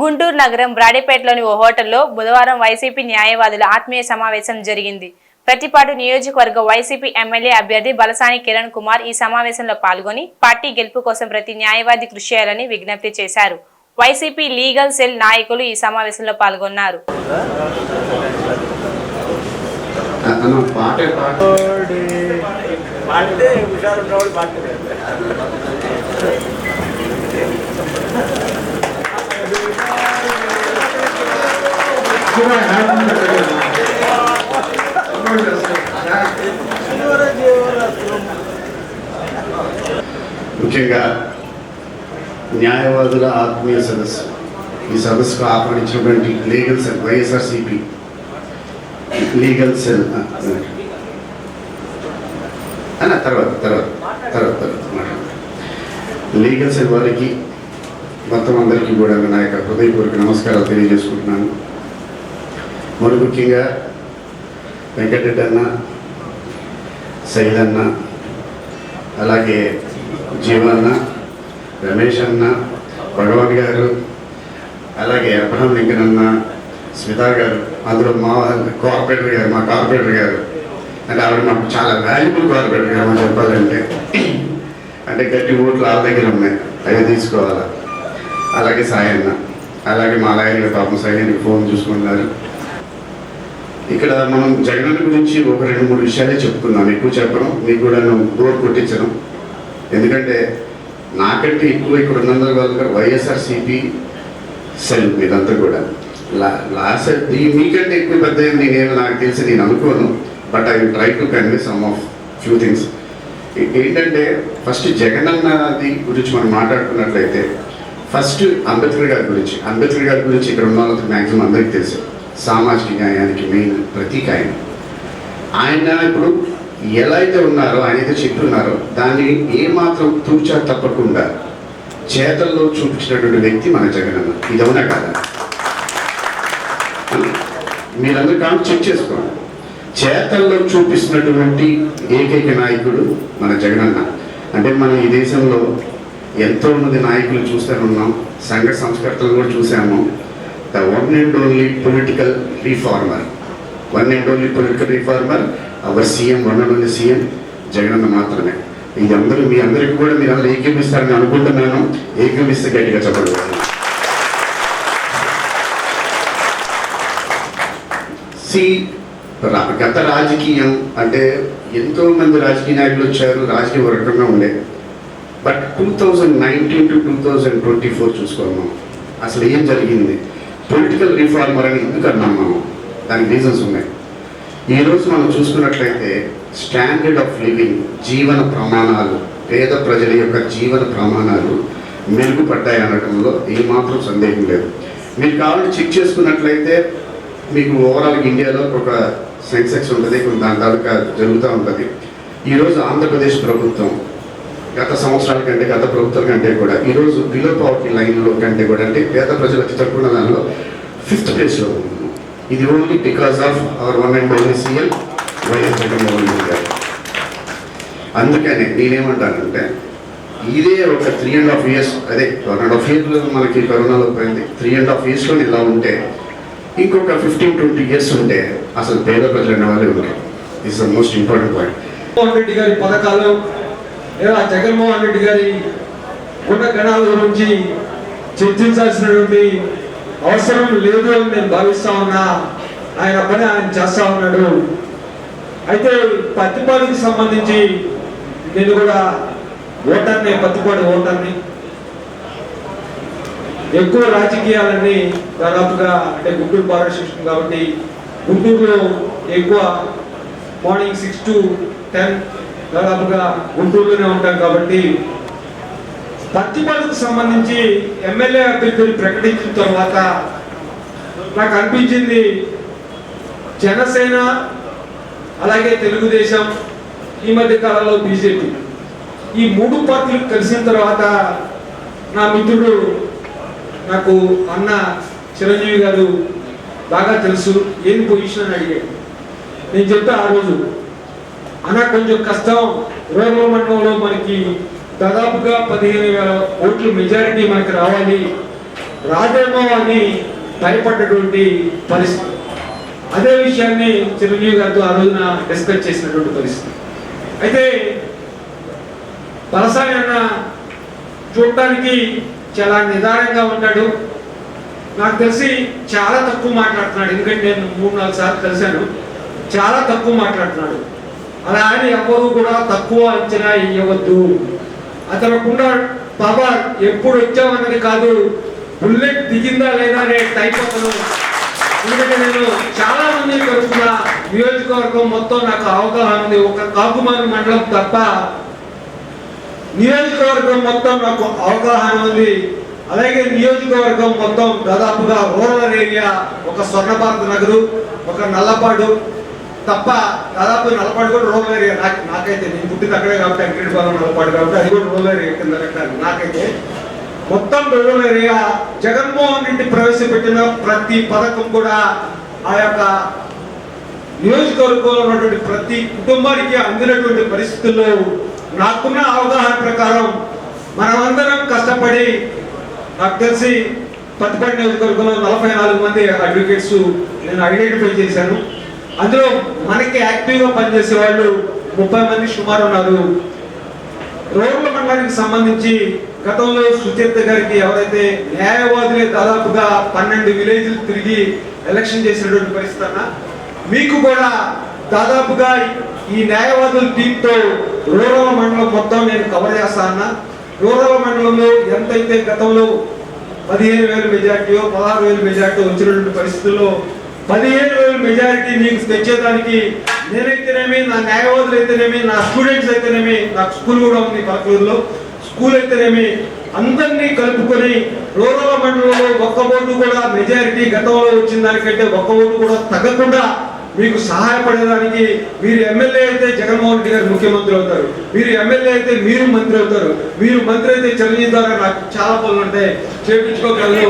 గుంటూరు నగరం బ్రాడీపేటలోని ఓ హోటల్లో బుధవారం వైసీపీ న్యాయవాదుల ఆత్మీయ సమావేశం జరిగింది. ప్రతిపాడు నియోజకవర్గ వైసీపీ ఎమ్మెల్యే అభ్యర్థి బలసాని కిరణ్ కుమార్ ఈ సమావేశంలో పాల్గొని పార్టీ గెలుపు కోసం ప్రతి న్యాయవాది కృషి చేయాలని విజ్ఞప్తి చేశారు. వైసీపీ లీగల్ సెల్ నాయకులు ఈ సమావేశంలో పాల్గొన్నారు. ముఖ్యంగా న్యాయవాదుల ఆత్మీయ సదస్సు. ఈ సదస్సుకు ఆహ్వానించినటువంటి legal cell YSRCP legal cell అన్న తర్వాత తర్వాత తర్వాత తర్వాత లీగల్ సెల్ వారికి మొత్తం అందరికీ కూడా నా యొక్క హృదయపూర్వక నమస్కారాలు తెలియజేసుకుంటున్నాను. మరి ముఖ్యంగా వెంకటరెడ్డి అన్న సైద్ అన్న అలాగే జీవన్న రమేష్ అన్న భగవాన్ గారు అలాగే అబ్రహం లింకన్ అన్న స్మితా గారు అందులో మా కార్పొరేటర్ గారు మా కార్పొరేటర్ గారు. అంటే ఆవిడ మాకు చాలా వాల్యుబుల్ కార్పొరేటర్ గారు మనం చెప్పాలంటే. అంటే గట్టి ఓట్లు వాళ్ళ దగ్గర ఉన్నాయి అవి తీసుకోవాలా. అలాగే సాయన్న అలాగే మా లాయర్ గారు పాపం సాయన్ని ఫోన్ చూసుకుంటున్నారు ఇక్కడ మనం జగన్ గురించి ఒక రెండు మూడు విషయాలే చెప్పుకుందాం ఎక్కువ చెప్పడం మీకు కూడా నేను రోడ్ కొట్టించడం ఎందుకంటే నాకంటే ఎక్కువ ఇక్కడ ఉన్నందుకు వల్ల వైఎస్ఆర్సీపీ సెల్ మీదంతా కూడా. లా లాస్ట్ ఈ మీకంటే ఎక్కువ పెద్ద ఏం నేను నాకు తెలిసి నేను అనుకోను. But I try to convey some of few things. ఏంటంటే ఫస్ట్ జగన్ అన్నది గురించి మనం మాట్లాడుకున్నట్లయితే ఫస్ట్ అంబేద్కర్ గారి గురించి అంబేద్కర్ గారి గురించి ఇక్కడ ఉన్న వాళ్ళకి మ్యాక్సిమం అందరికీ తెలుసు. సామాజిక న్యాయానికి మెయిన్ ప్రతీక ఆయన. ఆయన ఇప్పుడు ఎలా అయితే ఉన్నారో ఆయన అయితే చెప్తున్నారో దాన్ని ఏమాత్రం తూచా తప్పకుండా చేతల్లో చూపించినటువంటి వ్యక్తి మన జగనన్న ఇది అవునా కాదా? మీరందరూ కాదు చెక్ చేసుకోండి. చేతల్లో చూపిస్తున్నటువంటి ఏకైక నాయకుడు మన జగనన్న అంటే మనం ఈ దేశంలో ఎంతో మంది నాయకులు చూస్తూనే ఉన్నాం సంఘ సంస్కర్తలు కూడా చూసాము. The one and only political reformer one and only political reformer our CM one and only CM Jagananna మాత్రమే ఇది అందరూ మీ అందరికీ కూడా మీరు అందరూ ఏకీపిస్తారని అనుకుంటున్నాను. ఏకీపిస్తే గట్టిగా చెప్పండి సి గత రాజకీయం అంటే ఎంతో మంది రాజకీయ నాయకులు వచ్చారు రాజకీయ వర్గంగా ఉండే. But two thousand nineteen to two thousand twenty four చూసుకున్నాం అసలు ఏం జరిగింది? పొలిటికల్ రిఫార్మర్ అని ఎందుకు అన్నాం మనం. దానికి రీజన్స్ ఉన్నాయి. ఈరోజు మనం చూసుకున్నట్లయితే స్టాండర్డ్ ఆఫ్ లివింగ్ జీవన ప్రమాణాలు పేద ప్రజల యొక్క జీవన ప్రమాణాలు మెరుగుపడ్డాయి అనడంలో ఏమాత్రం సందేహం లేదు. మీరు కావాలంటే చెక్ చేసుకున్నట్లయితే మీకు ఓవరాల్ ఇండియాలో ఒక సెన్సెక్స్ ఉంటుంది కొంత దాని తాలూకా జరుగుతూ ఉంటుంది. ఈరోజు ఆంధ్రప్రదేశ్ ప్రభుత్వం గత సంవత్సరాల కంటే గత ప్రభుత్వాల కంటే కూడా ఈరోజు బిలో పవర్టీ లైన్లో కంటే కూడా అంటే పేద ప్రజలకు తక్కువ దానిలో ఫిఫ్త్ ప్లేస్లో ఉంది. ఇది only because of our one and only CM YS Jaganmohan Reddy గారు. అందుకనే నేనేమంటానంటే ఇదే ఒక త్రీ అండ్ హాఫ్ ఇయర్స్ అదే వన్ అండ్ హాఫ్ ఇయర్స్ మనకి కరోనాలో పోయింది. త్రీ అండ్ హాఫ్ ఇయర్స్లో ఇలా ఉంటే ఇంకొక ఫిఫ్టీన్ ట్వంటీ ఇయర్స్ ఉంటే అసలు పేద ప్రజలు అనే వాళ్ళే ఉంటారు is the most important point Reddy గారి పథకాలు లేదా జగన్మోహన్ రెడ్డి గారి గుణ గణాల గురించి చర్చించాల్సినటువంటి అవసరం లేదు అని నేను భావిస్తా ఉన్నా. ఆయన పని ఆయన చేస్తా ఉన్నాడు. అయితే పత్తిపాడుకి సంబంధించి నేను కూడా ఓటర్ని పత్తిపాడు ఓటర్ని ఎక్కువ రాజకీయాలన్నీ దాదాపుగా అంటే గుంటూరు పార్లమెంట్ కాబట్టి గుంటూరులో ఎక్కువ మార్నింగ్ సిక్స్ టు టెన్ దాదాపుగా గుంటూరులోనే ఉంటాం కాబట్టి పత్తిపాడుకు సంబంధించి ఎమ్మెల్యే అభ్యర్థులు ప్రకటించిన తర్వాత నాకు అనిపించింది జనసేన అలాగే తెలుగుదేశం ఈ మధ్య కాలంలో బీజేపీ. ఈ మూడు పార్టీలు కలిసిన తర్వాత నా మిత్రుడు నాకు అన్న చిరంజీవి గారు బాగా తెలుసు ఏం పొజిషన్ అని అడిగాడు. నేను చెప్తా ఆ రోజు అలా కొంచెం కష్టం. రూరల్ మండలంలో మనకి దాదాపుగా పదిహేను వేల ఓట్లు మెజారిటీ మనకి రావాలి. రాదేమో అని భయపడ్డటువంటి పరిస్థితి. అదే విషయాన్ని చిరంజీవి గారితో ఆ రోజున డిస్కస్ చేసినటువంటి పరిస్థితి. అయితే పలసాని అన్న చూడటానికి చాలా నిదానంగా ఉంటాడు. నాకు తెలిసి చాలా తక్కువ మాట్లాడుతున్నాడు. ఎందుకంటే నేను మూడు నాలుగు సార్లు కలిశాను. చాలా తక్కువ మాట్లాడుతున్నాడు. అలా అని ఎవరు కూడా తక్కువ అంచనా అతను కూడా పవర్ ఎప్పుడు వచ్చామన్నది కాదు బుల్లెట్ దిగిందా లేదా అనే టైప్ అతను. ఎందుకంటే నేను చాలా మంది కలుసుకున్నా నియోజకవర్గం మొత్తం నాకు అవగాహన ఉంది. ఒక కాకుమారి మండలం తప్ప నియోజకవర్గం మొత్తం నాకు అవగాహన ఉంది. అలాగే నియోజకవర్గం మొత్తం దాదాపుగా రూరల్ ఏరియా ఒక స్వర్ణభారత నగరు ఒక నల్లపాడు తప్ప దాదాపు నలపాటు కూడా రూరల్ ఏరియా నాకు నాకైతే నేను పుట్టింది అక్కడే కాబట్టి అంకిరెడ్డిపాలెం నల్లపాడు కాబట్టి అది కూడా రూరల్ ఏరియా కింద లెక్క నాకైతే మొత్తం రూరల్ ఏరియా జగన్మోహన్ రెడ్డి ప్రవేశపెట్టిన ప్రతి పథకం కూడా ఆ యొక్క నియోజకవర్గంలో ఉన్నటువంటి ప్రతి కుటుంబానికి అందినటువంటి పరిస్థితుల్లో నాకున్న అవగాహన ప్రకారం మనమందరం కష్టపడి నాకు తెలిసి పత్తిపల్లి నియోజకవర్గంలో నలభై నాలుగు మంది అడ్వకేట్స్ నేను ఐడెంటిఫై చేశాను. అందులో మనకి యాక్టివ్గా పనిచేసే వాళ్ళు ముప్పై మంది సుమారు ఉన్నారు. రోడ్ల మండలానికి సంబంధించి గతంలో సుచరిత గారికి ఎవరైతే న్యాయవాదులే దాదాపుగా పన్నెండు విలేజ్లు తిరిగి ఎలక్షన్ చేసినటువంటి పరిస్థితి అన్న మీకు కూడా దాదాపుగా ఈ న్యాయవాదుల టీంతో రూరల్ మండలం మొత్తం నేను కవర్ చేస్తా అన్నా. రూరల్ మండలంలో ఎంతైతే గతంలో పదిహేను వేల మెజార్టీయో పదహారు వేల మెజార్టీ వచ్చినటువంటి పరిస్థితుల్లో పదిహేను మెజారిటీ నీకు తెచ్చేదానికి నేనైతేనేమి నా న్యాయవాదులు అయితేనేమి నా స్టూడెంట్స్ అయితేనేమి నాకు స్కూల్ కూడా ఉంది పలకూరులో స్కూల్ అయితేనేమి అందరినీ కలుపుకొని రూరల్ మండలంలో ఒక్క ఓటు కూడా మెజారిటీ గతంలో వచ్చిన దానికంటే ఒక్క ఓటు కూడా తగ్గకుండా మీకు సహాయపడేదానికి మీరు ఎమ్మెల్యే అయితే జగన్మోహన్ రెడ్డి గారు ముఖ్యమంత్రి అవుతారు. మీరు ఎమ్మెల్యే అయితే మీరు మంత్రి అవుతారు. మీరు మంత్రి అయితే చిరంజీవి ద్వారా నాకు చాలా పనులు ఉంటాయి. చేపించుకోగలను.